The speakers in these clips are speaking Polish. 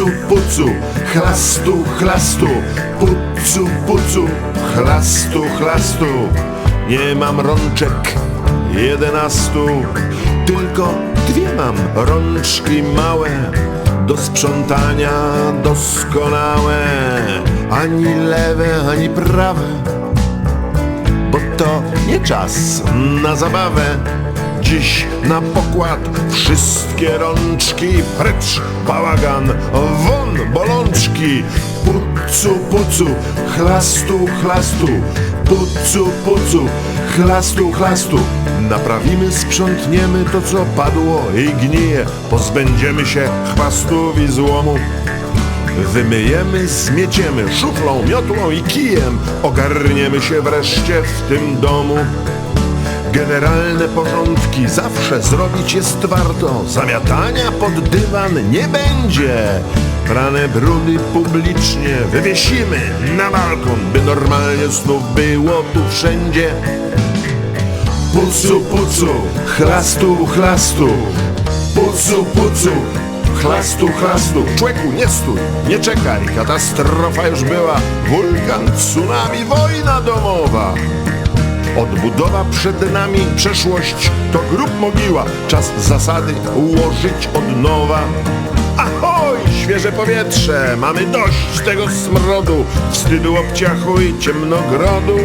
Pucu, pucu, chlastu, chlastu, pucu, pucu, chlastu, chlastu. Nie mam rączek jedenastu, tylko dwie mam rączki małe, do sprzątania doskonałe, ani lewe, ani prawe bo to nie czas na zabawę. Dziś na pokład wszystkie rączki, precz bałagan, won bolączki. Pucu, pucu, chlastu, chlastu, pucu, pucu, chlastu, chlastu. Naprawimy, sprzątniemy to, co padło i gnije. Pozbędziemy się chwastów i złomu. Wymyjemy, zmieciemy szuflą, miotłą i kijem. Ogarniemy się wreszcie w tym domu. Generalne porządki zawsze zrobić jest warto. Zamiatania pod dywan nie będzie. Prane brudy publicznie wywiesimy na balkon, by normalnie znów było tu wszędzie. Pucu, pucu, chlastu, chlastu, pucu, pucu, chlastu, chlastu. Człeku, nie stój, nie czekaj, katastrofa już była, wulkan, tsunami, wojna domowa. Odbudowa przed nami, przeszłość to grób mogiła, czas zasady ułożyć od nowa. Ahoj, świeże powietrze, mamy dość tego smrodu, wstydu obciachu i ciemnogrodu.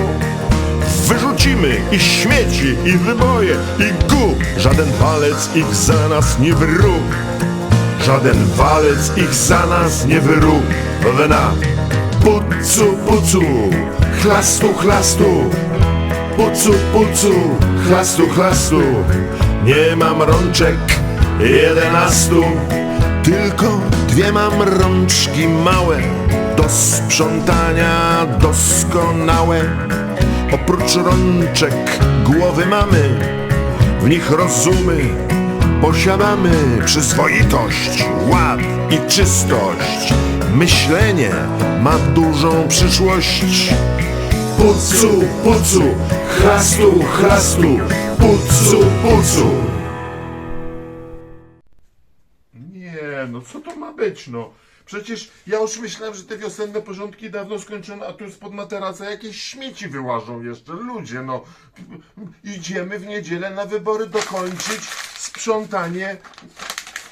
Wyrzucimy i śmieci, i wyboje, i gu, żaden walec ich za nas nie wróg. Żaden walec ich za nas nie wyrówna. Pucu, pucu, chlastu, chlastu, pucu, pucu, chlastu, chlastu. Nie mam rączek jedenastu, tylko dwie mam rączki małe, do sprzątania doskonałe. Oprócz rączek głowy mamy, w nich rozumy posiadamy przyzwoitość, ład i czystość. Myślenie ma dużą przyszłość. Pucu, pucu, chlastu, chlastu, pucu, pucu. Nie, no co to ma być, no? Przecież ja już myślałem, że te wiosenne porządki dawno skończone, a tu spod materaca jakieś śmieci wyłażą jeszcze. Ludzie, no. Idziemy w niedzielę na wybory dokończyć sprzątanie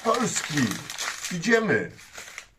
Polski. Idziemy.